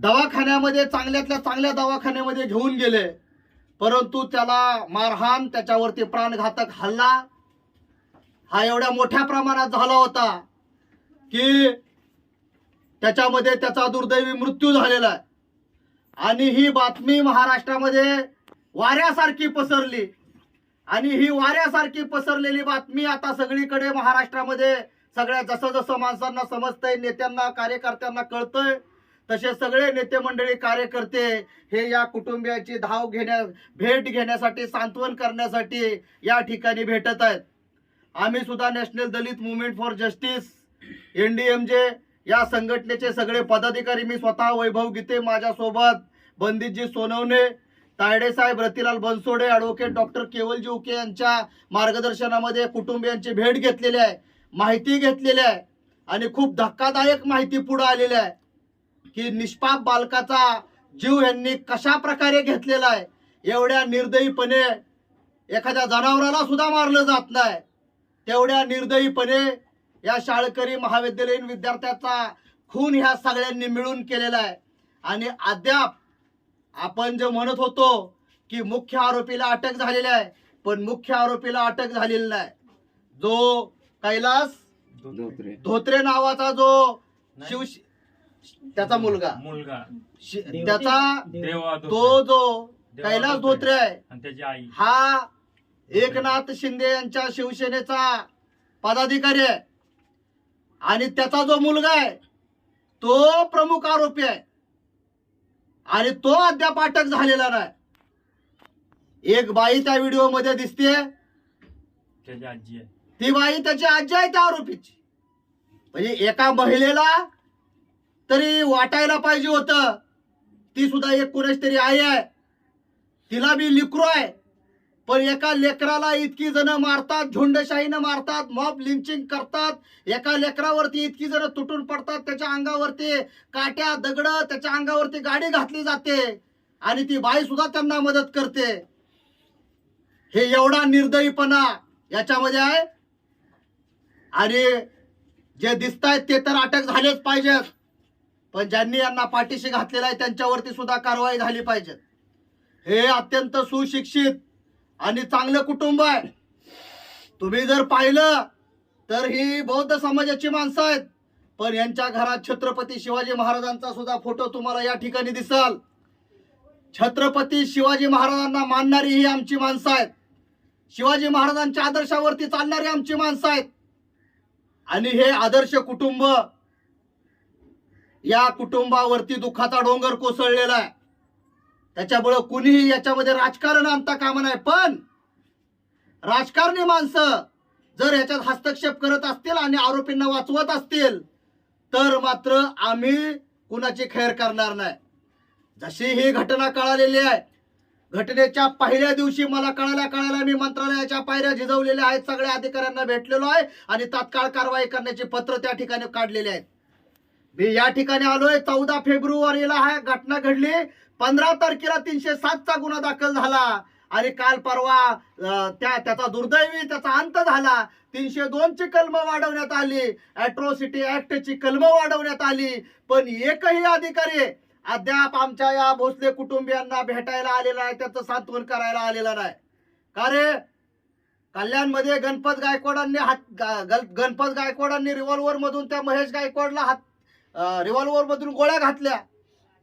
दवाखान्यामध्ये चांगल्यातल्या चांगल्या दवाखान्यामध्ये घेऊन गेले. परंतु त्याला मारहाण त्याच्यावरती प्राणघातक हल्ला हा एवढ्या मोठ्या प्रमाणात झाला होता की त्याच्यामध्ये त्याचा दुर्दैवी मृत्यू झालेला आहे. आणि ही बातमी महाराष्ट्रामध्ये वाऱ्यासारखी पसरली. आणि ही वाऱ्यासारखी पसरलेली बातमी आता सगळीकडे महाराष्ट्रामध्ये सगळ्या जसं जसं माणसांना समजतंय नेत्यांना कार्यकर्त्यांना कळतंय तसे सगळे नेते मंडळी कार्यकर्ते हे या कुटुंबियाची धाव घेण्या भेट घेण्यासाठी सांत्वन करण्यासाठी या ठिकाणी भेटत आहेत. आम्ही सुद्धा national Dalit movement for justice N D M J या संघटनेचे सगळे पदाधिकारी मी स्वतः वैभव गीते माझ्यासोबत बंदितजी सोनवणे तायडे साहेब रतिलाल बनसोडे ॲडव्होकेट डॉक्टर केवलजी उके यांच्या मार्गदर्शनामध्ये कुटुंबियांची भेट घेतलेली आहे माहिती घेतलेली आहे आणि खूप धक्कादायक माहिती पुढे आलेली आहे. की निष्पाप बालकाचा जीव यांनी कशा प्रकारे घेतलेला आहे? एवढ्या निर्दयीपणे एखाद्या जनावराला सुद्धा मारलं जात नाही. तेवढ्या निर्दयीपणे या शाळकरी महाविद्यालयीन विद्यार्थ्याचा खून ह्या सगळ्यांनी मिळून केलेला आहे. आणि अद्याप आपण जे म्हणत होतो की मुख्य आरोपीला अटक झालेली आहे पण मुख्य आरोपीला अटक झालेली नाही. जो कैलास धोत्रे. धोत्रे नावाचा जो शिव त्याचा मुलगा. मुलगा. शि- त्याचा देवा तो जो देवा कैलास धोत्रे. आहे आणि त्याची आई. हा एकनाथ शिंदे यांच्या शिवसेनेचा पदाधिकारी आहे. आणि त्याचा जो मुलगा आहे तो प्रमुख आरोपी आहे. आणि तो अद्याप अटक झालेला नाही. एक बाई त्या व्हिडिओमध्ये दिसते त्याची आजी आहे. ती बाई त्याची आजी आहे त्या आरोपीची. म्हणजे एका महिलेला तरी वाटायला पाहिजे होतं. ती सुद्धा एक कुणाच तरी आई आहे. तिला बी लिकरो आहे. पण एका लेकराला इतकी जण मारतात झुंडशाहीनं मारतात मॉब लिंचिंग करतात. एका लेकरावरती इतकी जण तुटून पडतात त्याच्या अंगावरती काट्या दगड त्याच्या अंगावरती गाडी घातली जाते. आणि ती बाई सुद्धा त्यांना मदत करते. हे एवढा निर्दयीपणा याच्यामध्ये आहे. आणि जे दिसत आहेत ते तर अटक झालेच पाहिजेत. पण ज्यांनी यांना पाठीशी घातलेला आहे त्यांच्यावरती सुद्धा कारवाई झाली पाहिजे. हे अत्यंत सुशिक्षित आणि चांगलं कुटुंब आहे. तुम्ही जर पाहिलं तर ही बौद्ध समाजाची माणसं आहेत. पण यांच्या घरात छत्रपती शिवाजी महाराजांचा सुद्धा फोटो तुम्हाला या ठिकाणी दिसाल. छत्रपती शिवाजी महाराजांना मानणारी ही आमची माणसं आहेत. शिवाजी महाराजांच्या आदर्शावरती चालणारी आमची माणसं आहेत. आणि हे आदर्श कुटुंब या कुटुंबावरती दुःखाचा डोंगर कोसळलेला आहे. त्याच्यामुळं कुणीही याच्यामध्ये राजकारण आणता कामा नाही पण राजकारणी माणसं जर याच्यात हस्तक्षेप करत असतील आणि आरोपींना वाचवत असतील तर मात्र आम्ही कुणाची खैर करणार नाही. जशी ही घटना कळालेली आहे घटनेच्या पहिल्या दिवशी मला कळाल्या कळायला मी मंत्रालयाच्या पायऱ्या झिजवलेल्या आहेत सगळ्या अधिकाऱ्यांना भेटलेलो आहे आणि तात्काळ कारवाई करण्याचे पत्र त्या ठिकाणी काढलेले आहेत. मी या ठिकाणी आलोय. चौदा फेब्रुवारीला हा घटना घडली. पंधरा तारखेला तीनशे सातचा गुन्हा दाखल झाला. आणि काल परवा त्या त्याचा दुर्दैवी त्याचा अंत झाला. तीनशे दोन ची कलम वाढवण्यात आली. अॅट्रोसिटी ऍक्टची कलम वाढवण्यात आली. पण एकही अधिकारी अद्याप आमच्या या भोसले कुटुंबियांना भेटायला आलेला आहे त्याचं सांत्वन करायला आलेला नाही. का रे? कल्याणमध्ये गणपत गायकवाडांनी हात गणपत गायकवाडांनी रिव्हॉल्वर मधून त्या महेश गायकवाडला हात रिव्हॉल्वर मधून गोळ्या घातल्या.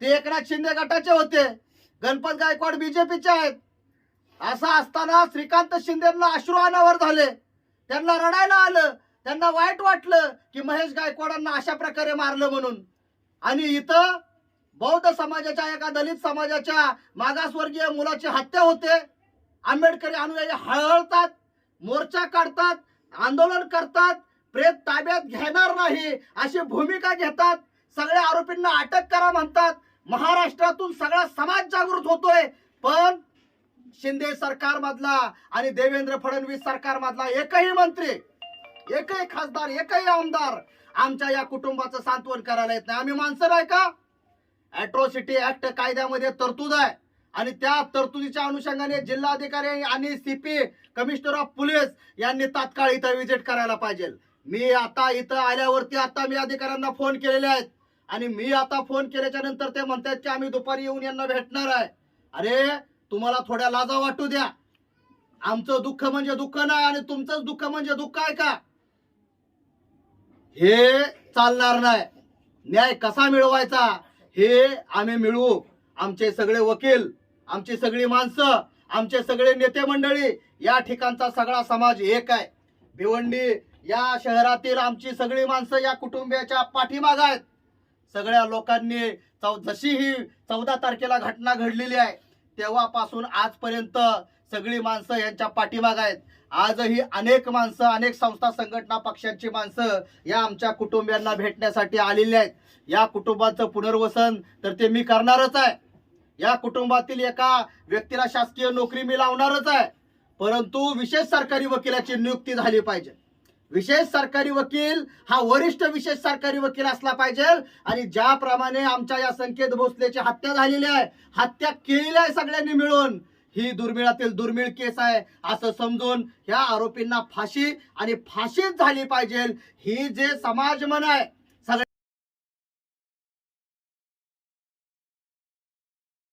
ते एकनाथ शिंदे गटाचे होते. गणपत गायकवाड बीजेपीचे आहेत. असं असताना श्रीकांत शिंदेना अश्रू अनावर झाले. त्यांना रडायला आलं. त्यांना वाईट वाटलं की महेश गायकवाडांना अशा प्रकारे मारलं म्हणून. आणि इथं बौद्ध समाजाच्या एका दलित समाजाच्या मागासवर्गीय मुलाची हत्या होते. आंबेडकरी अनुयायी हळहळतात मोर्चा काढतात आंदोलन करतात प्रेत ताब्यात घेणार नाही अशी भूमिका घेतात. सगळ्या आरोपींना अटक करा म्हणतात. महाराष्ट्रातून सगळा समाज जागृत होतोय. पण शिंदे सरकार मधला आणि देवेंद्र फडणवीस सरकार मधला एकही मंत्री एकही खासदार एकही आमदार आमच्या या कुटुंबाचं सांत्वन करायला येत नाही. आम्ही माणसं नाही का? अॅट्रॉसिटी ऍक्ट कायद्यामध्ये तरतूद आहे. आणि त्या तरतुदीच्या अनुषंगाने जिल्हाधिकारी आणि सीपी कमिशनर ऑफ पोलीस यांनी तात्काळ इथं व्हिजिट करायला पाहिजे. मी आता इथं आल्यावरती आता मी अधिकाऱ्यांना फोन केलेले आहेत. आणि मी आता फोन केल्याच्यानंतर ते म्हणतात की आम्ही दुपारी येऊन यांना भेटणार आहे. अरे तुम्हाला थोड्या लाजा वाटू द्या. आमचं दुःख म्हणजे दुःख नाही आणि तुमचंच दुःख म्हणजे दुःख आहे का? हे चालणार नाही. न्याय कसा मिळवायचा? हे आम्ही मिळवू आमचे सगळे वकील आमची सगळी माणसं आमचे सगळे नेते मंडळी या ठिकाणचा सगळा समाज एक आहे. भिवंडी या शहरातील आमची सगळी माणसं या कुटुंबियाच्या पाठीमाग आहेत. सगळ्या लोकांनी चौ जशी ही चौदा तारखेला घटना घडलेली आहे तेव्हापासून आजपर्यंत सगळी माणसं यांच्या पाठीमाग आहेत. आजही अनेक माणसं अनेक संस्था संघटना पक्षांची माणसं या आमच्या कुटुंबियांना भेटण्यासाठी आलेली आहेत. या कुटुंबाचं पुनर्वसन तर ते मी करणारच आहे. या कुटुंबातील एका व्यक्तीला शासकीय नोकरी मी लावणारच आहे. परंतु विशेष सरकारी वकिलाची नियुक्ती झाली पाहिजे. विशेष सरकारी वकील हा वरिष्ठ विशेष सरकारी वकील असला पाहिजे. आणि ज्याप्रमाणे आमच्या या संकेत भोसलेची हत्या झालेली आहे हत्या केलेली आहे सगळ्यांनी मिळून ही दुर्मिळातील दुर्मिळ केस आहे. असं समजून ह्या आरोपींना फाशी आणि फाशीच झाली पाहिजे. ही जे समाज मन आहे